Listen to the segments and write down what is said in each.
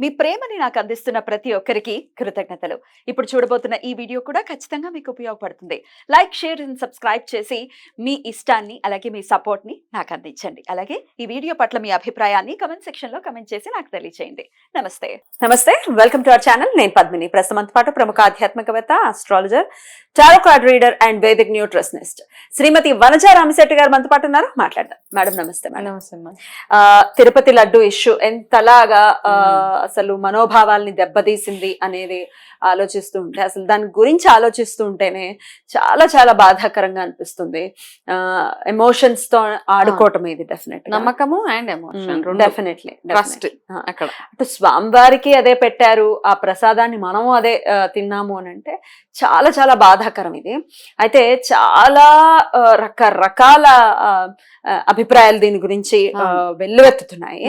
మీ ప్రేమని నాకు అందిస్తున్న ప్రతి ఒక్కరికి కృతజ్ఞతలు. ఇప్పుడు చూడబోతున్న ఈ వీడియో కూడా ఖచ్చితంగా మీకు ఉపయోగపడుతుంది. లైక్ షేర్ అండ్ సబ్స్క్రైబ్ చేసి మీ ఇష్టాన్ని అలాగే మీ సపోర్ట్ని నాకు అందించండి. అలాగే ఈ వీడియో పట్ల మీ అభిప్రాయాన్ని కమెంట్ సెక్షన్లో కమెంట్ చేసి నాకు తెలియజేయండి నమస్తే. నమస్తే. Welcome to our channel. నేను పద్మిని. ప్రస్తుతం పాటు ప్రముఖ ఆధ్యాత్మికవేత్త astrologer tarot card reader and Vedic nutritionist Shrimati Vanaja Ramashetti garu మనతో పాటు ఉన్నారు. మాట్లాడదాం. మేడం నమస్తే మేడం. నమస్తే తిరుపతి లడ్డు ఇష్యూ ఎంతలాగా ఆ, అసలు మనోభావాల్ని దెబ్బతీసింది అనేది ఆలోచిస్తూ ఉంటే అసలు దాని గురించి ఆలోచిస్తూ ఉంటేనే చాలా చాలా బాధాకరంగా అనిపిస్తుంది. ఎమోషన్స్తో ఆడుకోవటం ఇది డెఫినెట్ నమ్మకము అండ్ ఎమోషన్ డెఫినెట్లీ ట్రస్ట్ అక్కడ. అటు స్వామివారికి అదే పెట్టారు ఆ ప్రసాదాన్ని మనము అదే తిన్నాము అని అంటే చాలా చాలా బాధాకరం ఇది. అయితే చాలా రకరకాల అభిప్రాయాలు దీని గురించి. వెల్లువెత్తుతున్నాయి.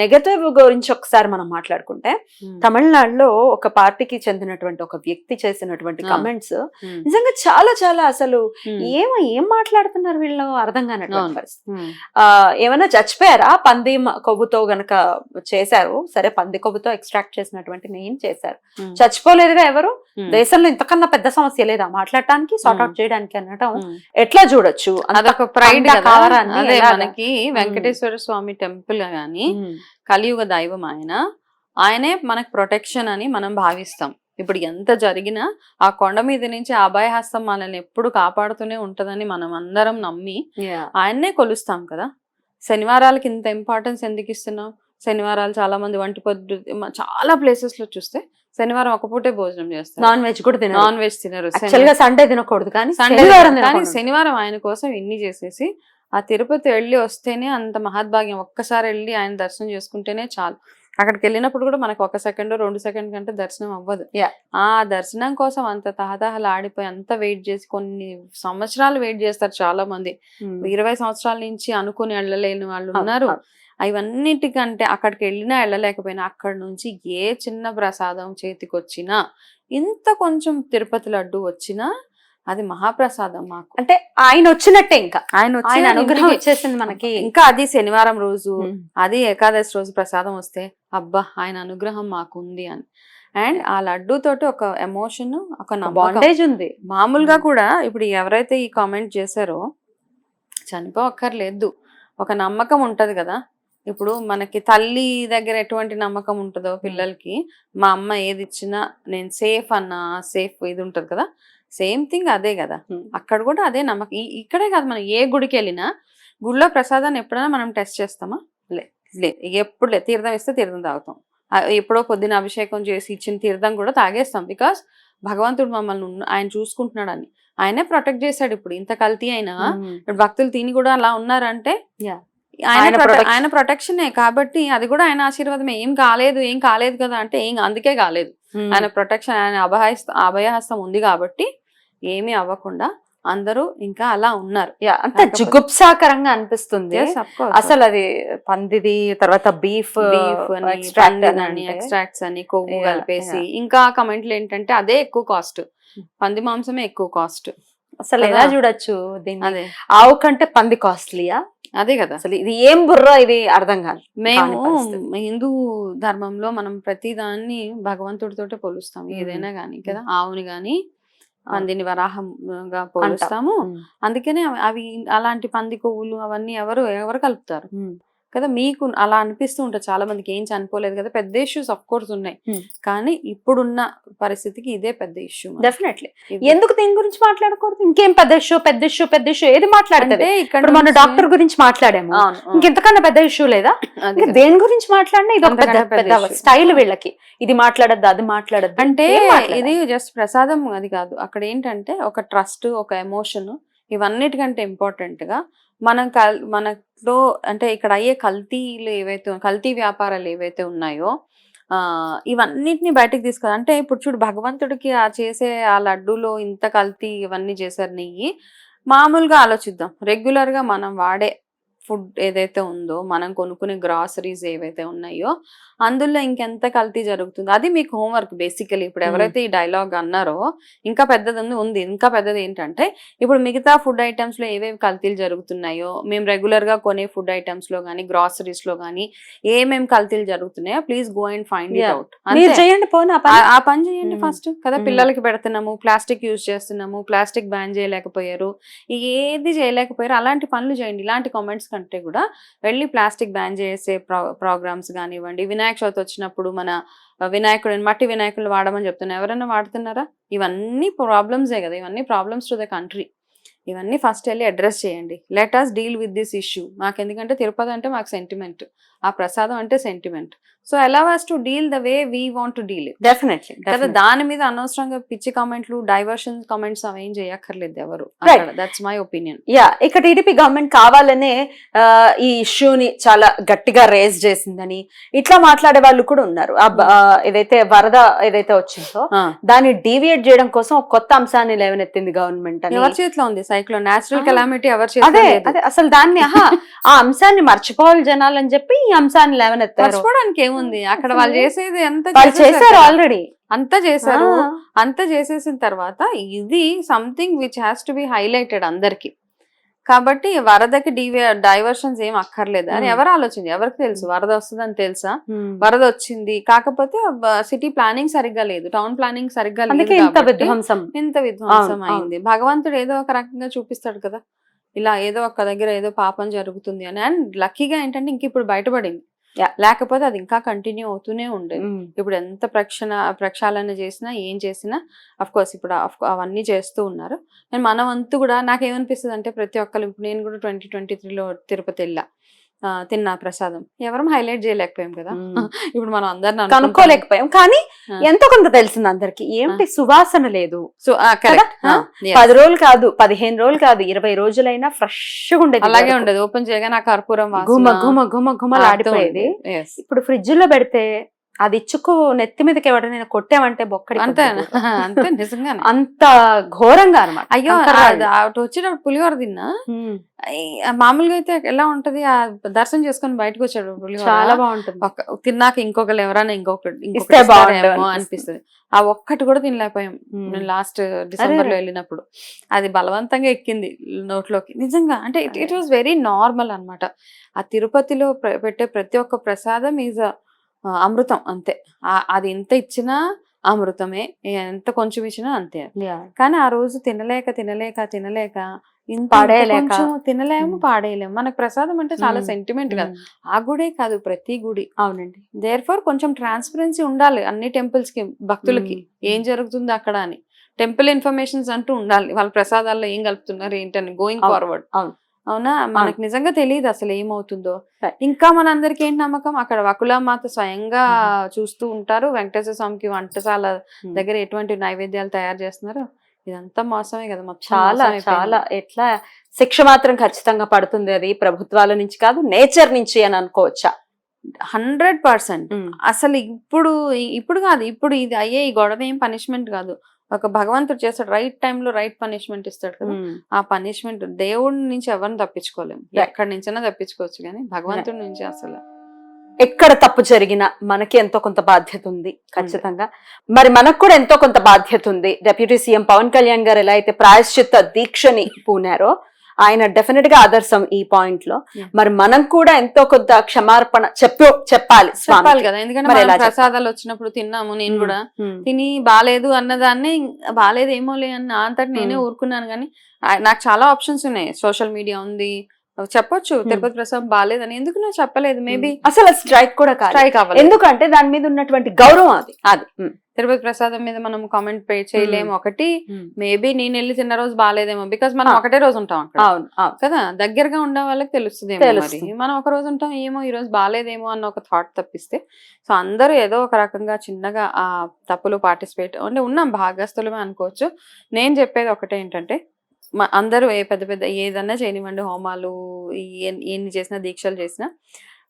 నెగటివ్ గురించి ఒకసారి మనం మాట్లాడుకుంటే. తమిళనాడులో ఒక పార్టీకి చెందినటువంటి ఒక వ్యక్తి చేసినటువంటి. కమెంట్స్. నిజంగా చాలా చాలా అసలు. ఏమో ఏం మాట్లాడుతున్నారు వీళ్ళు అర్థం కానటువంటి. పరిస్థితి ఏమైనా చచ్చిపోయారా పంది కొవ్వుతో గనక చేశారు సరే పంది కొవ్వుతో ఎక్స్ట్రాక్ట్ చేసినటువంటి నెయ్యిని చేశారు. చచ్చిపోలేదుగా ఎవరు. దేశంలో ఇంతకన్నా పెద్ద సమస్య లేదా మాట్లాడటానికి సార్ట్ అవుట్ ఉమ్. చేయడానికి అనటం. ఎట్లా చూడొచ్చు అదొక ప్రైడ్ అదే? మనకి వెంకటేశ్వర స్వామి టెంపుల్ గాని. కలియుగ దైవం ఆయన ఆయనే మనకు ప్రొటెక్షన్ అని మనం భావిస్తాం ఇప్పుడు ఎంత జరిగినా ఆ కొండ మీద నుంచి ఆ అభయహస్తం మనల్ని ఎప్పుడు కాపాడుతూనే ఉంటదని మనం అందరం నమ్మి. ఆయన్నే కొలుస్తాం కదా. శనివారాలకి ఇంత ఇంపార్టెన్స్ ఎందుకు ఇస్తున్నాం శనివారాలు చాలా మంది వంటి పొద్దు చాలా ప్లేసెస్లో చూస్తే శనివారం ఒక పూటే భోజనం చేస్తారు. నాన్ వెజ్ కూడా తినాలి నాన్ వెజ్ తినరు. సండే తినకూడదు కానీ సండే శనివారం కానీ. శనివారం ఆయన కోసం ఇన్ని చేసేసి ఆ తిరుపతి వెళ్ళి వస్తేనే అంత మహద్భాగ్యం. ఒక్కసారి వెళ్ళి ఆయన దర్శనం చేసుకుంటేనే చాలు. అక్కడికి వెళ్ళినప్పుడు కూడా మనకు ఒక సెకండ్ రెండు సెకండ్ కంటే దర్శనం అవ్వదు. ఆ దర్శనం కోసం అంత తహతహలు ఆడిపోయి అంత వెయిట్ చేసి కొన్ని సంవత్సరాలు వెయిట్ చేస్తారు చాలా మంది ఉమ్. ఇరవై సంవత్సరాల నుంచి అనుకుని వెళ్ళలేని వాళ్ళు ఉన్నారు అవును. అవన్నిటికంటే అక్కడికి వెళ్ళినా వెళ్ళలేకపోయినా అక్కడి నుంచి ఏ చిన్న ప్రసాదం చేతికి వచ్చినా ఇంత కొంచెం తిరుపతి లడ్డు వచ్చినా అది మహాప్రసాదం మాకు. అంటే ఆయన వచ్చినట్టే ఇంకా. ఆయన ఆయన అనుగ్రహం వచ్చేసింది మనకి. ఇంకా అది శనివారం రోజు. అది ఏకాదశి రోజు ప్రసాదం వస్తే అబ్బా ఆయన అనుగ్రహం మాకు ఉంది అని. అండ్ ఆ లడ్డు తోటి ఒక ఎమోషన్ ఒక బాండేజ్ ఉంది. మామూలుగా మ్మ్. కూడా ఇప్పుడు ఎవరైతే ఈ కామెంట్ చేశారో చనిపోక్కర్లేదు ఒక నమ్మకం ఉంటది కదా. ఇప్పుడు మనకి తల్లి దగ్గర ఎటువంటి నమ్మకం ఉంటుందో పిల్లలకి మా అమ్మ ఏది ఇచ్చినా నేను సేఫ్ అన్న సేఫ్ ఇది ఉంటది కదా సేమ్ థింగ్ అదే కదా. అక్కడ కూడా అదే నమ్మకం. ఇక్కడే కాదు మనం ఏ గుడికి వెళ్ళినా గుడిలో ప్రసాదాన్ని ఎప్పుడైనా మనం టెస్ట్ చేస్తామా? లే లే ఎప్పుడు లే తీర్థం ఇస్తే తీర్థం తాగుతాం. ఎప్పుడో పొద్దున అభిషేకం చేసి ఇచ్చిన తీర్థం కూడా తాగేస్తాం. బికాస్ భగవంతుడు మమ్మల్ని ఆయన చూసుకుంటున్నాడని. ఆయనే ప్రొటెక్ట్ చేశాడు ఇప్పుడు. ఇంత కల్తీ అయినా భక్తులు తిని కూడా అలా ఉన్నారంటే Yeah. ఆయన ఆయన ప్రొటెక్షనే కాబట్టి అది కూడా ఆయన ఆశీర్వాదమే. ఏం కాలేదు ఏం కాలేదు కదా అంటే ఏం అందుకే కాలేదు. ఆయన ప్రొటెక్షన్ ఆయన అభయహస్త అభయహస్తం ఉంది కాబట్టి ఏమీ అవ్వకుండా అందరూ ఇంకా అలా ఉన్నారు. యా అంత జుగుప్సాకరంగా అనిపిస్తుంది. అసలు అది పందిది తర్వాత బీఫ్ బీఫ్ అని. ఎక్స్ట్రాక్ట్స్ అని కొవ్వు కలిపేసి. ఇంకా కమెంట్లు ఏంటంటే అదే ఎక్కువ కాస్ట్ పంది మాంసమే ఎక్కువ కాస్ట్ అసలు. ఎలా చూడొచ్చు దీన్ని? ఆవు కంటే పంది కాస్ట్లీయా అదే కదా అసలు ఇది ఏం బుర్ర ఇది అర్థం కాదు మేము. హిందూ ధర్మంలో మనం ప్రతి దాన్ని భగవంతుడితోటే పోలుస్తాం. ఏదైనా గానీ కదా ఆవుని గాని పందిని వరాహంగా పోలుస్తాము. అందుకనే అవి- అలాంటి పంది కొవ్వులు అవన్నీ ఎవరు ఎవరు కలుపుతారు. కదా మీకు అలా అనిపిస్తూ ఉంటుంది. చాలా మందికి ఏం చనిపోలేదు కదా పెద్ద ఇష్యూస్ అఫ్ కోర్స్ ఉన్నాయి. కానీ ఇప్పుడున్న పరిస్థితికి ఇదే పెద్ద ఇష్యూ డెఫినెట్లీ ఎందుకు దీని గురించి మాట్లాడకూడదు? ఇంకేం పెద్ద ఇష్యూ పెద్ద ఇష్యూ పెద్ద ఇష్యూ ఏది మాట్లాడితే ఇక్కడ మన డాక్టర్ గురించి మాట్లాడాము. ఇంకెంతకన్నా పెద్ద ఇష్యూ లేదా. దేని గురించి మాట్లాడినా ఇది ఒక పెద్ద పెద్ద. స్టైల్ వీళ్ళకి. ఇది మాట్లాడద్దు అది మాట్లాడద్దు? అంటే? ఇది జస్ట్ ప్రసాదం అది కాదు. అక్కడ ఏంటంటే ఒక ట్రస్ట్ ఒక ఎమోషన్ ఇవన్నిటికంటే ఇంపార్టెంట్గా మనం కల్ మనలో అంటే ఇక్కడ అయ్యే కల్తీలు ఏవైతే కల్తీ వ్యాపారాలు ఏవైతే ఉన్నాయో ఇవన్నిటిని బయటకు తీసుకోవాలి అంటే ఇప్పుడు చూడు భగవంతుడికి ఆ చేసే ఆ లడ్డూలో ఇంత కల్తీ ఇవన్నీ చేశారు నెయ్యి మామూలుగా ఆలోచిద్దాం. రెగ్యులర్గా మనం వాడే ఫుడ్ ఏదైతే ఉందో మనం కొనుక్కునే గ్రాసరీస్ ఏవైతే ఉన్నాయో అందులో ఇంకెంత కల్తీ జరుగుతుందో అది మీకు హోంవర్క్ బేసికలీ ఇప్పుడు. ఎవరైతే ఈ డైలాగ్ అన్నారో ఇంకా పెద్దది ఉంది ఉంది ఇంకా పెద్దది ఏంటంటే ఇప్పుడు మిగతా ఫుడ్ ఐటమ్స్లో ఏవేవి కల్తీలు జరుగుతున్నాయో మేము రెగ్యులర్గా కొనే ఫుడ్ ఐటమ్స్లో కానీ గ్రాసరీస్లో కానీ ఏమేమి కల్తీలు జరుగుతున్నాయో please go and find it. Out చేయండి ఆ పని. చేయండి. ఫస్ట్ కదా. పిల్లలకి పెడుతున్నాము ప్లాస్టిక్ యూజ్ చేస్తున్నాము ప్లాస్టిక్ బ్యాన్ చేయలేకపోయారు ఏది చేయలేకపోయారు అలాంటి పనులు చేయండి ఇలాంటి కామెంట్స్ కంటే కూడా వెళ్ళి ప్లాస్టిక్ బ్యాన్ చేసే ప్రోగ్రామ్స్ కానివ్వండి వినాయక చవితి వచ్చినప్పుడు మన వినాయకుడు మట్టి వినాయకుడు వాడమని చెప్తున్నా. ఎవరైనా వాడుతున్నారా? ఇవన్నీ ప్రాబ్లమ్సే కదా. ఇవన్నీ ప్రాబ్లమ్స్ టు ద కంట్రీ ఇవన్నీ ఫస్ట్ వెళ్ళి అడ్రస్ చేయండి. Let us deal with this issue మాకు ఎందుకంటే తిరుపతి అంటే మాకు సెంటిమెంట్ ఆ ప్రసాదం అంటే సెంటిమెంట్ సో ఎలా was to deal the way we want to deal Definitely, కదా. దాని మీద అనవసరంగా పిచ్చి కామెంట్లు డైవర్షన్ కామెంట్స్ అవి ఏం చేయక్కర్లేదు ఎవరు. దట్స్ మై ఒపీనియన్ యా ఇక టీడీపీ గవర్నమెంట్ కావాలనే ఈ ఇష్యూని చాలా గట్టిగా రేజ్ చేసిందని ఇట్లా మాట్లాడే వాళ్ళు కూడా ఉన్నారు. ఆ, ఏదైతే వరద ఏదైతే వచ్చిందో దాన్ని డీవియేట్ చేయడం కోసం కొత్త అంశాన్ని లేవనెత్తింది గవర్నమెంట్ అని. ఎవరి చేతిలో ఉంది? Cyclone natural. కెలామిటీ ఎవరి అదే అదే అసలు దాన్ని ఆ అంశాన్ని మర్చిపోవాలి జనాలు అని చెప్పి ఈ అంశాన్ని లేవనెత్తారు. మర్చిపోవడానికి ఏముంది? అక్కడ వాళ్ళు చేసేది ఎంత చేశారు. ఆల్రెడీ అంతా చేశారు. అంతా చేసేసిన తర్వాత ఇది something which has to be highlighted అందరికి. కాబట్టి వరదకి డివే డైవర్షన్స్ ఏం అక్కర్లేదు అని. ఎవరు ఆలోచించి ఎవరికి తెలుసు? వరద వస్తుందని తెలుసా? వరద వచ్చింది. కాకపోతే సిటీ ప్లానింగ్ సరిగ్గా లేదు. టౌన్ ప్లానింగ్ సరిగ్గా లేదు ఇంత విధ్వంసం. ఇంత విధ్వంసం అవును, అయింది. భగవంతుడు ఏదో ఒక రకంగా చూపిస్తాడు కదా. ఇలా ఏదో ఒక దగ్గర ఏదో పాపం జరుగుతుంది అని. అండ్ లక్కీగా ఏంటంటే ఇంక ఇప్పుడు బయటపడింది. లేకపోతే అది ఇంకా కంటిన్యూ అవుతూనే ఉండేది. ఇప్పుడు ఎంత ప్రక్షణ ప్రక్షాళన చేసినా ఏం చేసినా అఫ్ కోర్స్ ఇప్పుడు అవన్నీ చేస్తూ ఉన్నారు. నేను మన వంతు కూడా నాకేమనిపిస్తుంది అంటే ప్రతి ఒక్కరు ఇప్పుడు నేను కూడా ట్వంటీ ట్వంటీ త్రీలో తిరుపతి వెళ్ళా. తిన్నా ప్రసాదం. ఎవరం హైలైట్ చేయలేకపోయాం కదా. ఇప్పుడు మనం అందరిని కనుక్కోలేకపోయాం. కానీ. ఎంతో కొంత తెలిసింది అందరికి. ఏమిటి సువాసన లేదు? పది రోజులు కాదు పదిహేను రోజులు కాదు ఇరవై రోజులైనా ఫ్రెష్గా ఉండేది అలాగే. ఉండదు. ఓపెన్ చేయగానే ఆ కర్పూరం గుమ గుమ గుమ. ఇప్పుడు ఫ్రిడ్జ్లో పెడితే అది ఇచ్చుకు నెత్తి మీదకి ఎవడైనా కొట్టామంటే బొక్కడి అంతే. అంతే నిజంగానే. అంత ఘోరంగా అనమాట అయ్యో అటు వచ్చేటప్పుడు పులిహోర తిన్నా. మామూలుగా అయితే ఎలా ఉంటది? ఆ దర్శనం చేసుకొని బయటకు వచ్చాడు చాలా బాగుంటుంది. తిన్నాక ఇంకొకరు ఎవరైనా ఇంకొకటి ఇస్తే ఇస్తారేమో అనిపిస్తుంది. ఆ ఒక్కటి కూడా తినలేకపోయాం. నేను లాస్ట్ డిసెంబర్లో. వెళ్ళినప్పుడు. అది బలవంతంగా ఎక్కింది నోట్లోకి. నిజంగా అంటే it it was very normal అన్నమాట. ఆ తిరుపతిలో పెట్టే ప్రతి ఒక్క ప్రసాదం ఈజ్ అమృతం అంతే అది ఎంత ఇచ్చినా అమృతమే ఎంత కొంచెం ఇచ్చినా అంతే. కానీ ఆ రోజు తినలేక తినలేక తినలేక పాడేయలేక. తినలేము మ్మ్. పాడేయలేము మనకు ప్రసాదం అంటే చాలా. సెంటిమెంట్ కదా ఉమ్. ఆ గుడే కాదు ప్రతి గుడి అవునండి దేర్ ఫోర్ కొంచెం ట్రాన్స్పరెన్సీ ఉండాలి అన్ని టెంపుల్స్కి భక్తులకి. ఏం జరుగుతుంది అక్కడ అని టెంపుల్ ఇన్ఫర్మేషన్స్ అంటూ ఉండాలి వాళ్ళ ప్రసాదాల్లో ఏం కలుపుతున్నారు ఏంటని గోయింగ్ ఫార్వర్డ్ అవును. అవునా? మనకు నిజంగా తెలియదు అసలు ఏమవుతుందో. ఇంకా మనందరికి ఏంటి నమ్మకం? అక్కడ వకులామాత స్వయంగా చూస్తూ ఉంటారు. వెంకటేశ్వర స్వామికి వంటశాల మ్మ్. దగ్గర ఎటువంటి నైవేద్యాలు తయారు చేస్తున్నారు ఇదంతా మోసమే కదా. మొత్తం చాలా. చాలా. ఎట్లా? శిక్ష మాత్రం ఖచ్చితంగా పడుతుంది అది ప్రభుత్వాల నుంచి కాదు నేచర్ నుంచి అని అనుకోవచ్చా? Hundred percent. అసలు ఇప్పుడు ఇప్పుడు కాదు. ఇప్పుడు ఇది అయ్యే ఈ గొడవ ఏం పనిష్మెంట్ కాదు. ఒక భగవంతుడు చేస్తాడు రైట్ టైంలో రైట్ పనిష్మెంట్ ఇస్తాడు కదా. ఆ పనిష్మెంట్ దేవుడి నుంచి ఎవరిని తప్పించుకోలేము. ఎక్కడి నుంచైనా తప్పించుకోవచ్చు కానీ భగవంతుడి నుంచి అసలు. ఎక్కడ తప్పు జరిగినా మనకి ఎంతో కొంత బాధ్యత ఉంది ఖచ్చితంగా. మరి మనకు కూడా ఎంతో కొంత బాధ్యత ఉంది. డెప్యూటీ సీఎం పవన్ కళ్యాణ్ గారు ఎలా అయితే ప్రాయశ్చిత్త దీక్షని పూనారో ఆయన డెఫినెట్గా ఆదర్శం ఈ పాయింట్లో. మరి మనం కూడా ఎంతో కొంత క్షమార్పణ చెప్పు చెప్పాలి చెప్పాలి. కదా ఎందుకంటే? ప్రసాదాలు వచ్చినప్పుడు తిన్నాము నేను ఉమ్. కూడా ఉమ్. తిని బాగాలేదు అన్నదాన్ని బాగాలేదు ఏమోలే అన్న అంతటి నేనే ఉమ్. ఊరుకున్నాను కానీ నాకు చాలా ఆప్షన్స్ ఉన్నాయి సోషల్ మీడియా ఉంది చెప్పొచ్చు తిరుపతి ప్రసాదం బాగాలేదని ఎందుకు నువ్వు చెప్పలేదు? మేబీ అసలు స్ట్రైక్ కూడా కాదు ట్రై కావాలి. ఎందుకంటే దాని మీద ఉన్నటువంటి గౌరవం అది. అది. ఉమ్. తిరుపతి ప్రసాదం మీద మనం కామెంట్ పే చేయలేము. ఒకటి మేబీ నేను వెళ్ళి తిన్న రోజు బాగాలేదేమో బికాస్ మనం ఆ. ఒకటే రోజు ఉంటాం అవును కదా? దగ్గరగా ఉండే వాళ్ళకి తెలుస్తుంది. మనం ఒక రోజు ఉంటాం ఏమో ఈ రోజు బాగాలేదేమో అన్న ఒక థాట్ తప్పిస్తే. సో అందరూ ఏదో ఒక రకంగా చిన్నగా ఆ తప్పులు పార్టిసిపేట్ అంటే ఉన్నాం భాగస్తులమే అనుకోవచ్చు. నేను చెప్పేది ఒకటే ఏంటంటే అందరూ ఏ పెద్ద పెద్ద ఏదన్నా చేయనివ్వండి హోమాలు ఎన్ని చేసినా దీక్షలు చేసినా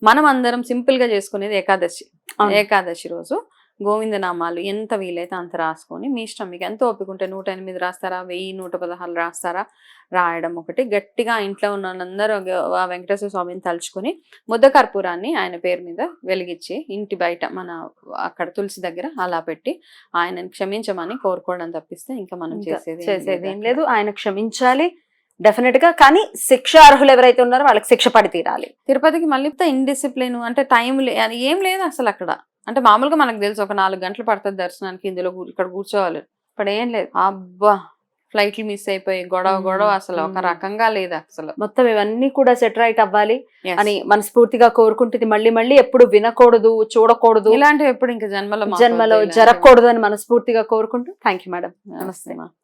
మనం అందరం సింపుల్గా చేసుకునేది ఏకాదశి. ఏకాదశి రోజు గోవింద నామాలు ఎంత వీలైతే అంత రాసుకొని మీ ఇష్టం మీకు ఎంత ఓపిక ఉంటే నూట ఎనిమిది రాస్తారా? వెయ్యి నూట పదహారు రాస్తారా? రాయడం ఒకటి. గట్టిగా ఇంట్లో ఉన్న ఆ వెంకటేశ్వర స్వామిని తలుచుకొని ముద్ద కర్పూరాన్ని ఆయన పేరు మీద వెలిగించి ఇంటి బయట మన అక్కడ తులసి దగ్గర అలా పెట్టి ఆయనని క్షమించమని కోరుకోవడం తప్పిస్తే ఇంకా మనం చేసేది చేసేది ఏం లేదు. ఆయన క్షమించాలి. డెఫినెట్గా కానీ శిక్ష అర్హులు ఎవరైతే ఉన్నారో వాళ్ళకి శిక్ష పడి తీరాలి. తిరుపతికి మళ్ళీ ఇన్డిసిప్లిన్ అంటే టైం ఏం లేదు అసలు అక్కడ. అంటే మామూలుగా మనకు తెలుసు ఒక నాలుగు గంటలు పడుతుంది దర్శనానికి ఇందులో ఇక్కడ కూర్చోవాలి. ఇప్పుడు ఏం లేదు. అబ్బా! ఫ్లైట్లు మిస్ అయిపోయి గొడవ. గొడవ అసలు ఒక. రకంగా లేదు అసలు. మొత్తం ఇవన్నీ కూడా సెట్ రైట్ అవ్వాలి. అని మనస్ఫూర్తిగా కోరుకుంటుంది. మళ్ళీ మళ్ళీ ఎప్పుడు వినకూడదు చూడకూడదు. ఇలాంటివి ఎప్పుడు ఇంకా జన్మలో జన్మలో. జరగకూడదు అని మనస్ఫూర్తిగా కోరుకుంటూ. థ్యాంక్ యూ మేడం నమస్తే మా